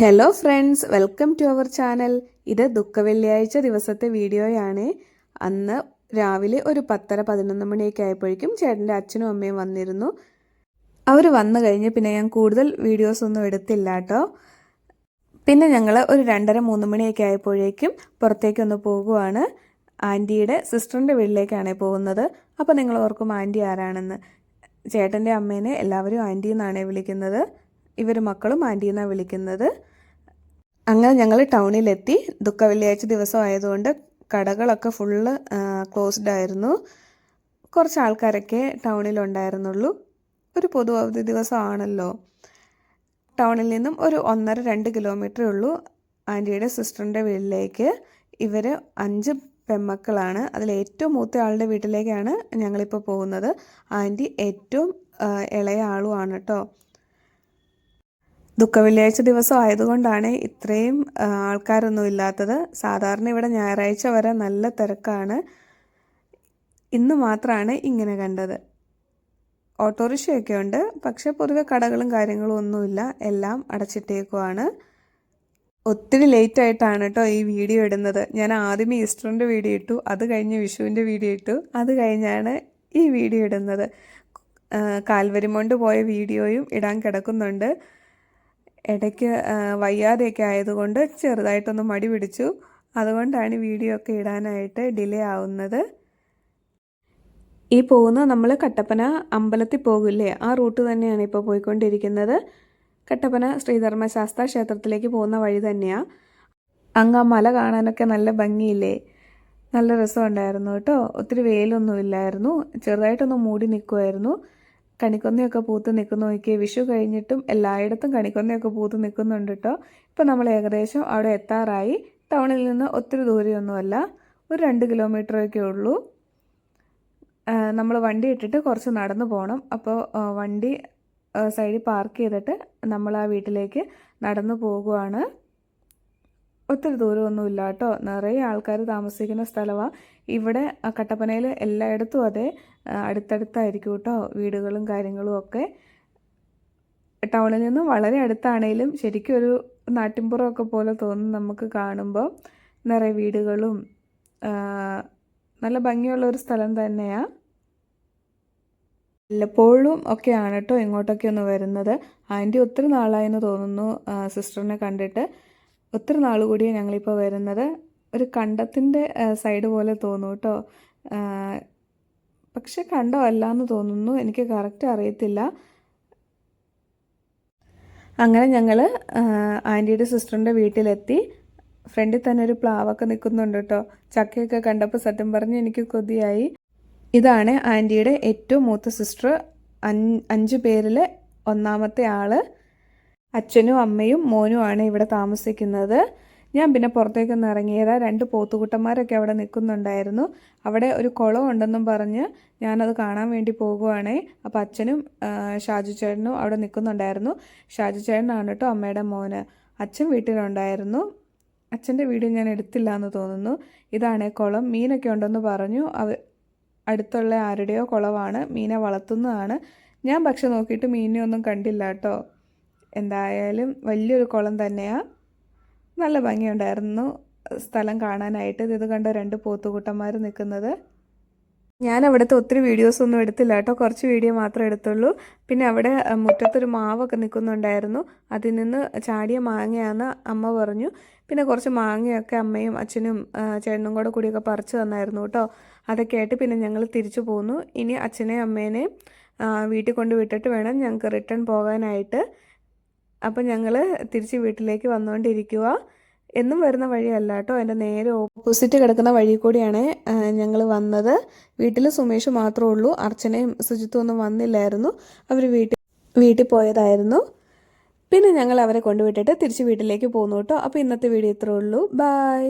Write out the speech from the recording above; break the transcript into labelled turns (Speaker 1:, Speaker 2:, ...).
Speaker 1: Hello friends welcome to our channel ഇത് ദുഃഖ വെള്ളിയാഴ്ച ദിവസത്തെ വീഡിയോയാണ്. അന്ന് രാവിലെ ഒരു പത്തര പതിനൊന്ന് മണിയൊക്കെ ആയപ്പോഴേക്കും ചേട്ടന്റെ അച്ഛനും അമ്മയും വന്നിരുന്നു. അവർ വന്നു കഴിഞ്ഞ് പിന്നെ ഞാൻ കൂടുതൽ വീഡിയോസ് ഒന്നും എടുത്തില്ല കേട്ടോ. പിന്നെ ഞങ്ങൾ ഒരു രണ്ടര മൂന്ന് മണിയൊക്കെ ആയപ്പോഴേക്കും പുറത്തേക്കൊന്ന് പോകുവാണ്. ആന്റിയുടെ സിസ്റ്ററിന്റെ വീട്ടിലേക്കാണ് പോകുന്നത്. അപ്പോൾ നിങ്ങൾ ഓർക്കും ആന്റി ആരാണെന്ന്. ചേട്ടന്റെ അമ്മേനെ എല്ലാവരും ആന്റി എന്നാണ് വിളിക്കുന്നത്. ഇവർ മക്കളും ആന്റി എന്നാണ് വിളിക്കുന്നത്. അങ്ങനെ ഞങ്ങൾ ടൗണിലെത്തി. ദുഃഖ വെള്ളിയാഴ്ച ദിവസം ആയതുകൊണ്ട് കടകളൊക്കെ ഫുള്ള് ക്ലോസ്ഡ് ആയിരുന്നു. കുറച്ച് ആൾക്കാരൊക്കെ ടൗണിലുണ്ടായിരുന്നുള്ളൂ. ഒരു പൊതു അവധി ദിവസമാണല്ലോ. ടൗണിൽ നിന്നും ഒരു ഒന്നര രണ്ട് കിലോമീറ്റർ ഉള്ളൂ ആന്റിയുടെ സിസ്റ്ററിന്റെ വീട്ടിലേക്ക്. ഇവർ അഞ്ച് പെമ്മക്കളാണ് അതിൽ ഏറ്റവും മൂത്ത ആളുടെ വീട്ടിലേക്കാണ് ഞങ്ങളിപ്പോൾ പോകുന്നത്. ആന്റി ഏറ്റവും ഇളയ ആളുമാണ് കേട്ടോ. ദുഃഖ വെള്ളിയാഴ്ച ദിവസം ആയതുകൊണ്ടാണ് ഇത്രയും ആൾക്കാരൊന്നും ഇല്ലാത്തത്. സാധാരണ ഇവിടെ ഞായറാഴ്ച വരെ നല്ല തിരക്കാണ്. ഇന്ന് മാത്രമാണ് ഇങ്ങനെ കണ്ടത്. ഓട്ടോറിക്ഷയൊക്കെ ഉണ്ട് പക്ഷേ പൊതുവെ കടകളും കാര്യങ്ങളും ഒന്നുമില്ല. എല്ലാം അടച്ചിട്ടേക്കുവാണ്. ഒത്തിരി ലേറ്റ് ആയിട്ടാണ് കേട്ടോ ഈ വീഡിയോ ഇടുന്നത്. ഞാൻ ആദ്യമേ ഈസ്റ്ററിന്റെ വീഡിയോ ഇട്ടു അത് കഴിഞ്ഞ് വിഷുവിന്റെ വീഡിയോ ഇട്ടു. അത് കഴിഞ്ഞാണ് ഈ വീഡിയോ ഇടുന്നത്. കാൽവരിമോണ്ട് പോയ വീഡിയോയും ഇടാൻ കിടക്കുന്നുണ്ട്. ഇടയ്ക്ക് വയ്യാതെയൊക്കെ ആയതുകൊണ്ട് ചെറുതായിട്ടൊന്ന് മടി പിടിച്ചു. അതുകൊണ്ടാണ് വീഡിയോ ഒക്കെ ഇടാനായിട്ട് ഡിലേ ആവുന്നത്. ഈ പോകുന്ന നമ്മൾ കട്ടപ്പന അമ്പലത്തിൽ പോകില്ലേ? ആ റൂട്ട് തന്നെയാണ് ഇപ്പോൾ പോയിക്കൊണ്ടിരിക്കുന്നത്. കട്ടപ്പന ശ്രീധർമ്മശാസ്ത്ര ക്ഷേത്രത്തിലേക്ക് പോകുന്ന വഴി തന്നെയാണ് അങ്ങ് ആ മല കാണാനൊക്കെ നല്ല ഭംഗിയില്ലേ? നല്ല രസമുണ്ടായിരുന്നു കേട്ടോ. ഒത്തിരി വെയിലൊന്നുമില്ലായിരുന്നു ചെറുതായിട്ടൊന്ന് മൂടി നിൽക്കുമായിരുന്നു കണിക്കൊന്നയൊക്കെ പൂത്ത് നിൽക്കുന്ന. നോക്കിയേ വിഷു കഴിഞ്ഞിട്ടും എല്ലായിടത്തും കണിക്കൊന്നയൊക്കെ പൂത്ത് നിൽക്കുന്നുണ്ട് കേട്ടോ ഇപ്പം നമ്മൾ ഏകദേശം അവിടെ എത്താറായി. ടൗണിൽ നിന്ന് ഒത്തിരി ദൂരെയൊന്നുമല്ല. ഒരു രണ്ട് കിലോമീറ്ററൊക്കെ ഉള്ളൂ. നമ്മൾ വണ്ടി ഇട്ടിട്ട് കുറച്ച് നടന്നു പോകണം. അപ്പോൾ വണ്ടി സൈഡിൽ പാർക്ക് ചെയ്തിട്ട് നമ്മൾ ആ വീട്ടിലേക്ക് നടന്നു പോകുവാണ്. ഒത്തിരി ദൂരമൊന്നുമില്ല കേട്ടോ നിറയെ ആൾക്കാർ താമസിക്കുന്ന സ്ഥലമാണ് ഇവിടെ കട്ടപ്പനയിൽ എല്ലായിടത്തും അതെ. അടുത്തടുത്തായിരിക്കും കേട്ടോ വീടുകളും കാര്യങ്ങളും ഒക്കെ. ടൗണിൽ നിന്നും വളരെ അടുത്താണേലും ശരിക്കും ഒരു നാട്ടിൻപുറമൊക്കെ പോലെ തോന്നും നമുക്ക് കാണുമ്പോൾ നിറയെ വീടുകളും നല്ല ഭംഗിയുള്ള ഒരു സ്ഥലം തന്നെയാണ് വല്ലപ്പോഴും ഒക്കെയാണ് കേട്ടോ ഇങ്ങോട്ടൊക്കെ ഒന്ന് വരുന്നത്. ആന്റി ഒത്തിരി നാളായെന്ന് തോന്നുന്നു സിസ്റ്ററിനെ കണ്ടിട്ട്. ഒത്തിരി നാൾ കൂടിയാണ് ഞങ്ങളിപ്പോൾ വരുന്നത്. ഒരു കണ്ടത്തിന്റെ സൈഡ് പോലെ തോന്നും കേട്ടോ. പക്ഷെ കണ്ടമല്ല എന്ന് തോന്നുന്നു. എനിക്ക് കറക്റ്റ് അറിയത്തില്ല. അങ്ങനെ ഞങ്ങൾ ആന്റിയുടെ സിസ്റ്ററിന്റെ വീട്ടിലെത്തി. ഫ്രണ്ടിൽ തന്നെ ഒരു പ്ലാവൊക്കെ നിൽക്കുന്നുണ്ട് കേട്ടോ. ചക്കയൊക്കെ കണ്ടപ്പോൾ സത്യം പറഞ്ഞ് എനിക്ക് കൊതിയായി. ഇതാണ് ആന്റിയുടെ ഏറ്റവും മൂത്ത സിസ്റ്റർ അഞ്ച് പേരിൽ ഒന്നാമത്തെ ആൾ അച്ഛനും അമ്മയും മോനുമാണ് ഇവിടെ താമസിക്കുന്നത്. ഞാൻ പിന്നെ പുറത്തേക്കൊന്ന് ഇറങ്ങിയതാ. രണ്ട് പോത്തുകുട്ടന്മാരൊക്കെ അവിടെ നിൽക്കുന്നുണ്ടായിരുന്നു. അവിടെ ഒരു കുളം ഉണ്ടെന്നും പറഞ്ഞ് ഞാനത് കാണാൻ വേണ്ടി പോകുവാണേ. അപ്പോൾ അച്ഛനും ഷാജു ചേട്ടനും അവിടെ നിൽക്കുന്നുണ്ടായിരുന്നു. ഷാജു ചേട്ടനാണ് കേട്ടോ അമ്മയുടെ മോന്. അച്ഛൻ വീട്ടിലുണ്ടായിരുന്നു. അച്ഛന്റെ വീഡിയോ ഞാൻ എടുത്തില്ല എന്ന് തോന്നുന്നു. ഇതാണ് കുളം. മീനൊക്കെ ഉണ്ടെന്ന് പറഞ്ഞു. അവ അടുത്തുള്ള ആരുടെയോ കുളമാണ്. മീനെ വളർത്തുന്നതാണ്. ഞാൻ പക്ഷെ നോക്കിയിട്ട് മീനിനെ ഒന്നും കണ്ടില്ല കേട്ടോ. എന്തായാലും വലിയൊരു കുളം തന്നെയാണ് നല്ല ഭംഗിയുണ്ടായിരുന്നു സ്ഥലം കാണാനായിട്ട്. ഇത് കണ്ട രണ്ട് പോത്തുകൂട്ടന്മാർ നിൽക്കുന്നത് ഞാൻ അവിടുത്തെ ഒത്തിരി വീഡിയോസ് ഒന്നും എടുത്തില്ല കേട്ടോ. കുറച്ച് വീഡിയോ മാത്രമേ എടുത്തുള്ളൂ. പിന്നെ അവിടെ മുറ്റത്തൊരു മാവൊക്കെ നിൽക്കുന്നുണ്ടായിരുന്നു. അതിൽ നിന്ന് ചാടിയ മാങ്ങയാന്ന് അമ്മ പറഞ്ഞു. പിന്നെ കുറച്ച് മാങ്ങയൊക്കെ അമ്മയും അച്ഛനും ചേട്ടനും കൂടെ കൂടിയൊക്കെ പറിച്ചു തന്നായിരുന്നു കേട്ടോ. അതൊക്കെ ആയിട്ട് പിന്നെ ഞങ്ങൾ തിരിച്ചു പോന്നു. ഇനി അച്ഛനെയും അമ്മേനെയും വീട്ടിൽ കൊണ്ട് വിട്ടിട്ട് വേണം ഞങ്ങൾക്ക് റിട്ടേൺ പോകാനായിട്ട്. അപ്പം ഞങ്ങൾ തിരിച്ച് വീട്ടിലേക്ക് വന്നുകൊണ്ടിരിക്കുക എന്നും വരുന്ന വഴിയല്ല കേട്ടോ. എന്റെ നേരെ ഓപ്പോസിറ്റ് കിടക്കുന്ന വഴി കൂടിയാണ് ഞങ്ങൾ വന്നത്. വീട്ടിൽ സുമേഷ് മാത്രമേ ഉള്ളൂ. അർച്ചനയും സുജിത്തും ഒന്നും വന്നില്ലായിരുന്നു. അവർ വീട്ടിൽ വീട്ടിൽ പോയതായിരുന്നു. പിന്നെ ഞങ്ങൾ അവരെ കൊണ്ടുവിട്ടിട്ട് തിരിച്ച് വീട്ടിലേക്ക് പോകുന്നു കേട്ടോ. അപ്പോൾ ഇന്നത്തെ വീഡിയോ ഇത്രേ ഉള്ളൂ. ബായ്